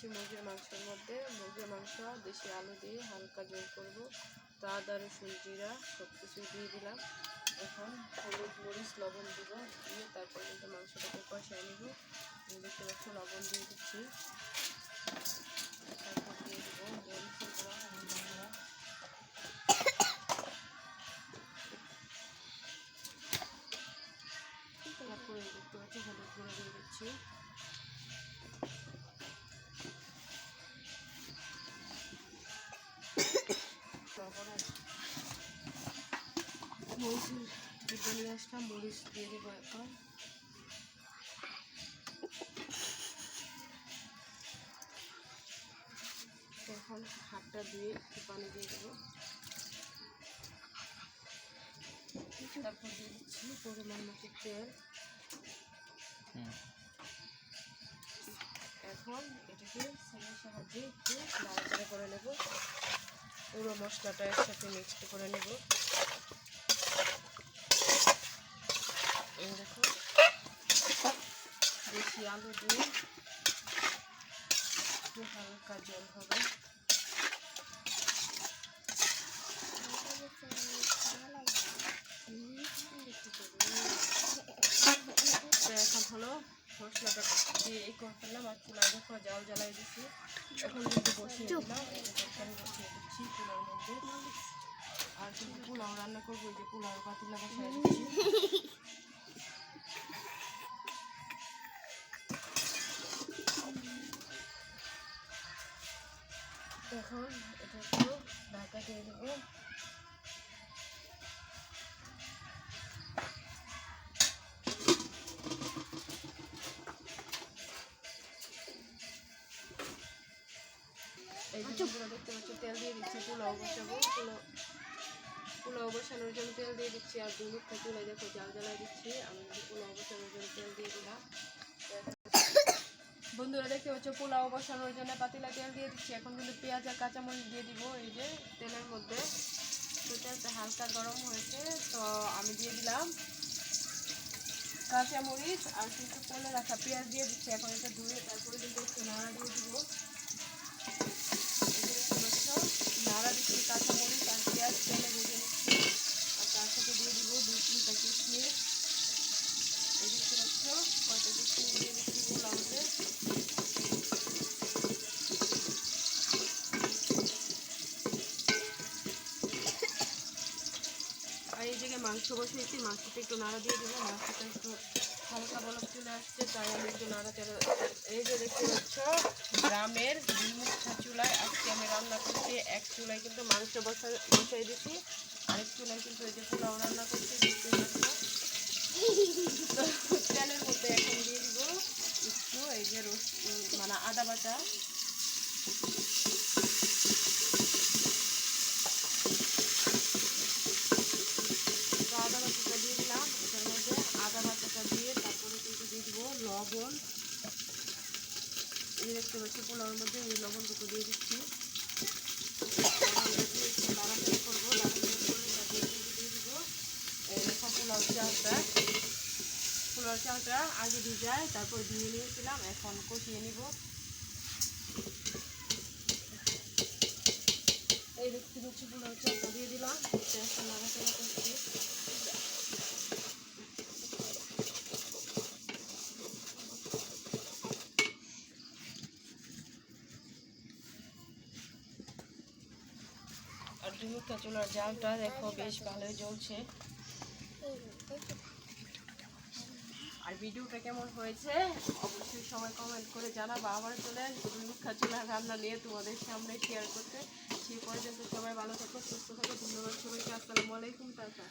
দিচ্ছি মুরগির মাংসের মধ্যে মুরগির মাংস, দেশি আলু দিয়ে হালকা জল করব। তো আদা রসুন জিরা সব কিছু দিয়ে দিলাম। এখন হলুদ মরিচ, লবণ দিব, দিয়ে তারপর কিন্তু মাংসটাকে কষায় নিব। দেখতে পাচ্ছ লবণ দিয়ে দিচ্ছি। তারপর দিয়ে দেবো মরিচের গুঁড়া। নিয়ে আসলাম মরিচ দিয়ে দেবো এখন। এখন হাতটা ধুয়ে একটু পানি দিয়ে দেবো। তারপর দিয়ে দিচ্ছি পরিমাণ মতো তেল। এখন এটাকে সেলের সাহায্যে একটু নাড়াচাড়া করে নেব। পুরো মশলাটা একসাথে মিক্সড করে নেব। এই দেখো বেশি আলু দিয়ে একটু হালকা জল হবে এখন হলো মশলাটা দিয়ে এই করে ফেললাম আর চুলায় দেখো জাল জ্বালাই দিচ্ছি এখন কিন্তু বসিয়ে দিলাম তরকারি বসিয়ে দিচ্ছি চুলার মধ্যে আর কিন্তু পোলাও রান্না করব এই যে পোলাও পাতিলা বসাই দিচ্ছি। এখন এটা একটু ঢাকা দিয়ে দেবো। এই যে দেখতে পাচ্ছ তেল দিয়ে দিচ্ছি পোলাও বসাবো পোলাও বসানোর জন্য তেল দিয়ে দিচ্ছি আর দুই মুখটা চুলাই দেখো জাল জ্বালাই দিচ্ছি। আমি বন্ধুরা দেখতে পাচ্ছ, পোলাও বসানোর জন্য পাতিলা তেল দিয়ে দিচ্ছি। এখন কিন্তু পেঁয়াজ আর কাঁচামরিচ দিয়ে দিব, এই যে তেলের মধ্যে। তেলটা হালকা গরম হয়েছে, তো আমি দিয়ে দিলাম কাঁচামরিচ আর কিন্তু কোলে রাখা পেঁয়াজ দিয়ে দিচ্ছি। এখন এটা ধুয়ে তারপরে কিন্তু একটু নাড়া দিয়ে দিব। নাড়া দিচ্ছি কাঁচামরিচ আর পেঁয়াজ তেলে ভেজে নিচ্ছি আর তার সাথে দিয়ে দিব দুই তিনটা কিশমিশ এই দেখতে পাচ্ছ কয়টা কিশমিশ দিয়ে দিচ্ছি পোলাওতে আর এই জায়গায় মাংস বসিয়েছি, মাংসটা একটু নাড়া দিয়ে দিলাম, মাংসটা একটু হালকা বলক চলে আসছে, তাই আমি একটু নাড়া তেড়া এই যে দেখতে পাচ্ছ, গ্রামের মুখা চুলায় আজকে আমি রান্না করছি, এক চুলায় কিন্তু মাংস বসা বসাই দিচ্ছি আরেক চুলায় কিন্তু এই যে পোলাও রান্না করছি, দেখতে পাচ্ছ তো তেলের মধ্যে এখন দিয়ে দিব একটু এই যে রস মানে আদা বাটা তো আদা বাটাটা দিয়ে দিলাম এটার মধ্যে আদা বাটাটা দিয়ে তারপরে কিন্তু দিয়ে দিব লবণ। এই দেখতে পাচ্ছি পোলাওর মধ্যে এই লবণটুকু দিয়ে দিচ্ছি। দিয়ে নাড়াচাড়া করব দিয়ে দিব। এই দেখো পোলাও চালটা। পোলাও চালটা আগে ভিজায় তারপর ধুয়ে নিয়েছিলাম, এখন কষিয়ে নিব। এই দেখতে পাচ্ছি পোলাও চালটা দিয়ে দিলাম। এখন নাড়াচাড়া করছি। দুমুখা চুলার জালটা দেখো বেশ ভালোই জ্বলছে। আর ভিডিওটা কেমন হয়েছে? অবশ্যই সবাই কমেন্ট করে জানাব। আবার চলে মুখা চুলার রান্না নিয়ে তোমাদের সামনে শেয়ার করতে। সেই পর্যন্ত সবাই ভালো থাকো, সুস্থ থাকো, ধন্যবাদ সবাইকে। আসসালামু আলাইকুম, টাটা।